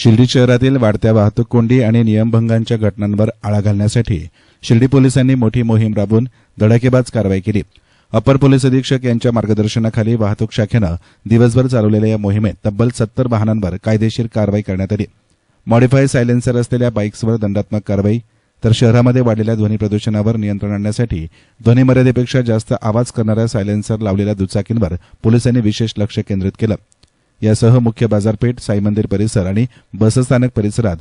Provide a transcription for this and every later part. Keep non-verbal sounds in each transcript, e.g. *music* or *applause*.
शिर्डी शहरातील वाढत्या वाहतूक कोंडी आणि नियमभंगांच्या घटनांवर आळा घालण्यासाठी शिर्डी पोलिसांनी मोठी मोहीम राबवून धडाकेबाज कारवाई केली. अपर पोलीस अधीक्षक यांच्या मार्गदर्शनाखाली वाहतूक शाखेनं दिवसभर चालवलेल्या या मोहिमेत तब्बल सत्तर वाहनांवर कायदेशीर कारवाई करण्यात आली. मॉडिफाय सायलेन्सर असलेल्या बाईक्सवर दंडात्मक कारवाई तर शहरामध्ये वाढलेल्या ध्वनी प्रदूषणावर नियंत्रण आणण्यासाठी ध्वनी मर्यादेपेक्षा जास्त आवाज करणाऱ्या सायलेन्सर लावलेल्या दुचाकींवर पोलिसांनी विशेष लक्ष केंद्रित केलं. यासह मुख्य बाजारपेठ साई मंदिर परिसर आणि बसस्थानक परिसरात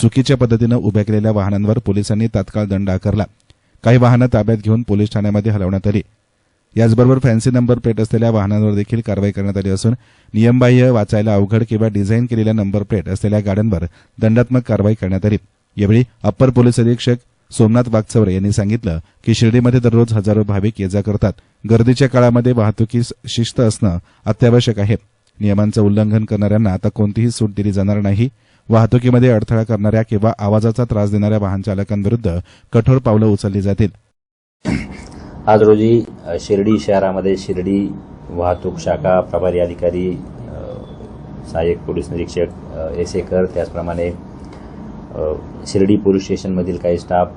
चुकीच्या पद्धतीनं उभ्या केलेल्या वाहनांवर पोलिसांनी तात्काळ दंड आकारला. काही वाहनं ताब्यात घेऊन पोलीस ठाण्यामध्ये हलवण्यात आली. याचबरोबर फॅन्सी नंबर प्लेट असलेल्या वाहनांवर देखील कारवाई करण्यात आली असून नियमबाह्य वाचायला अवघड किंवा डिझाईन केलेल्या नंबर प्लेट असलेल्या गाड्यांवर दंडात्मक कारवाई करण्यात आली. यावेळी अप्पर पोलीस अधीक्षक सोमनाथ वागचौरे यांनी सांगितलं की शिर्डीमध्ये दररोज हजारो भाविक ये जा करतात. गर्दीच्या काळामध्ये वाहतुकीस शिस्त असणं अत्यावश्यक आहे. नियमांचं उल्लंघन करणाऱ्यांना आता कोणतीही सूट दिली जाणार नाही. वाहतुकीमध्ये अडथळा करणाऱ्या किंवा आवाजाचा त्रास देणाऱ्या वाहन चालकांविरुद्ध कठोर पावलं उचलली जातील. आज रोजी शिर्डी शहरामध्ये शिर्डी वाहतूक शाखा प्रभारी अधिकारी सहाय्यक पोलीस निरीक्षक एसेकर त्याचप्रमाणे शिर्डी पोलीस स्टेशनमधील काही स्टाफ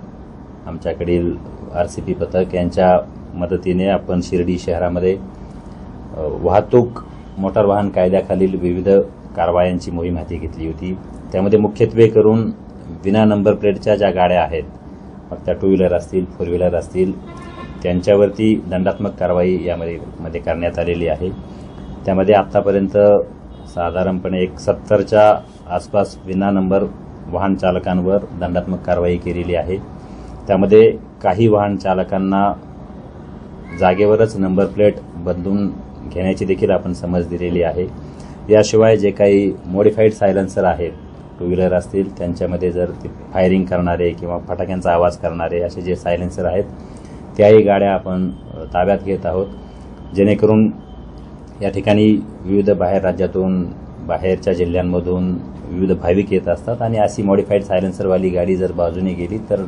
आमच्याकडील आर सी पी पथक यांच्या मदतीने आपण शिर्डी शहरामध्ये वाहतूक मोटार वाहन कायद्याखालील विविध कारवायांची मोहीम हाती घेतली होती. त्यामध्ये मुख्यत्वे करून विना नंबर प्लेटच्या ज्या गाड्या आहेत मग त्या टू व्हीलर असतील फोर व्हीलर असतील त्यांच्यावरती दंडात्मक कारवाई यामध्ये मध्ये करण्यात आलेली आहे. त्यामध्ये आत्तापर्यंत साधारणपणे एक सत्तरच्या आसपास विना नंबर वाहन चालकांवर दंडात्मक कारवाई केलेली आहे. त्यामध्ये काही वाहन चालकांना जागेवरच नंबर प्लेट बदलून घेण्याची देखील आपण समज दिलेली आहे. याशिवाय जे काही मॉडिफाईड सायलेन्सर आहेत टू व्हीलर असतील त्यांच्यामध्ये जर ते फायरिंग करणारे किंवा फटाक्यांचा आवाज करणारे असे जे सायलेन्सर आहेत त्याही गाड्या आपण ताब्यात घेत आहोत. जेणेकरून या ठिकाणी विविध बाहेर राज्यातून बाहेरच्या जिल्ह्यांमधून विविध भाविक येत असतात आणि अशी मॉडिफाईड सायलेन्सरवाली गाडी जर बाजूने गेली तर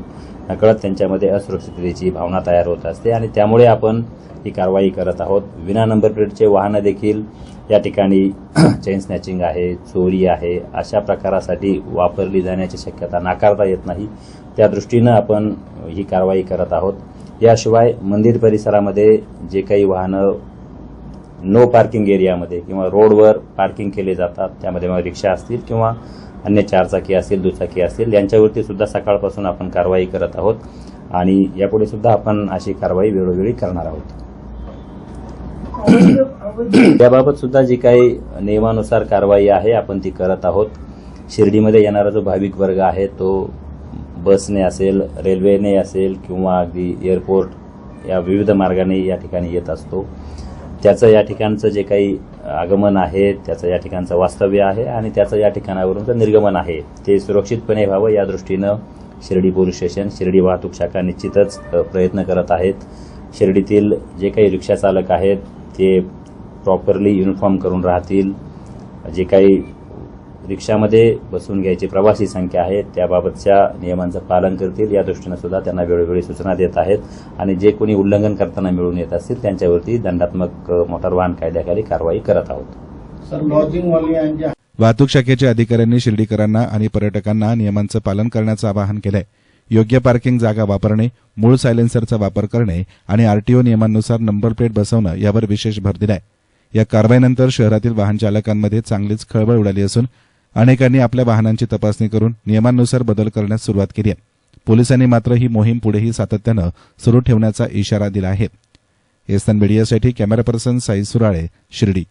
नकळत त्यांच्यामध्ये असुरक्षिततेची भावना तयार होत असते आणि त्यामुळे आपण ही कारवाई करत आहोत. विना नंबर प्लेटचे वाहनं देखील या ठिकाणी *clears throat* चेन स्नॅचिंग आहे चोरी आहे अशा प्रकारासाठी वापरली जाण्याची शक्यता नाकारता येत नाही. त्या दृष्टीनं आपण ही कारवाई करत आहोत. याशिवाय मंदिर परिसरामध्ये जे काही वाहनं नो पार्किंग एरियामध्ये किंवा रोडवर पार्किंग केले जातात. त्यामध्ये मग रिक्षा असतील किंवा अन्य चारचाकी असतील दुचाकी असतील यांच्यावरती सुद्धा सकाळपासून आपण कारवाई करत आहोत. आणि यापुढे सुद्धा आपण अशी कारवाई वेळोवेळी करणार आहोत. *coughs* त्याबाबत सुद्धा जी काही नियमानुसार कारवाई आहे आपण ती करत आहोत. शिर्डीमध्ये येणारा जो भाविक वर्ग आहे तो बसने असेल रेल्वेने असेल किंवा अगदी एअरपोर्ट या विविध मार्गाने या ठिकाणी येत असतो. त्याचं या ठिकाणचं जे काही आगमन आहे त्याचं या ठिकाणचं वास्तव्य आहे आणि त्याचं या ठिकाणावरून निर्गमन आहे. ते सुरक्षितपणे व्हावं या दृष्टीनं शिर्डी पोलीस स्टेशन शिर्डी वाहतूक शाखा निश्चितच प्रयत्न करत आहेत. शिर्डीतील जे काही रिक्षा चालक आहेत ते प्रॉपरली युनिफॉर्म करून राहतील. जे काही रिक्षामध्ये बसून घ्यायची प्रवासी संख्या आहे त्याबाबतच्या नियमांचं पालन करतील. या दृष्टीनं सुद्धा त्यांना वेळोवेळी सूचना देत आहेत. आणि जे कोणी उल्लंघन करताना मिळून येत असतील त्यांच्यावरती दंडात्मक मोटार वाहन कायद्याखाली कारवाई करत आहोत. सर लॉजिंग वाले यांच्या वाहतूक शाखेच्या अधिकाऱ्यांनी शिर्डीकरांना आणि पर्यटकांना नियमांचं पालन करण्याचं आवाहन केलंय. योग्य पार्किंग जागा वापरणे मूळ सायलेन्सरचा वापर करणे आणि आरटीओ नियमांनुसार नंबर प्लेट बसवणं यावर विशेष भर दिलाय. या कारवाईनंतर शहरातील वाहन चालकांमध्ये चांगलीच खळबळ उडाली असून अनेकांनी आपल्या वाहनांची तपासणी करून नियमांनुसार बदल करण्यास सुरुवात केली आहे. पोलिसांनी मात्र ही मोहीम पुढेही सातत्यानं सुरू ठेवण्याचा इशारा दिला आहे. एस्तन मीडियासाठी कॅमेरा पर्सन साई सुराळे शिर्डी.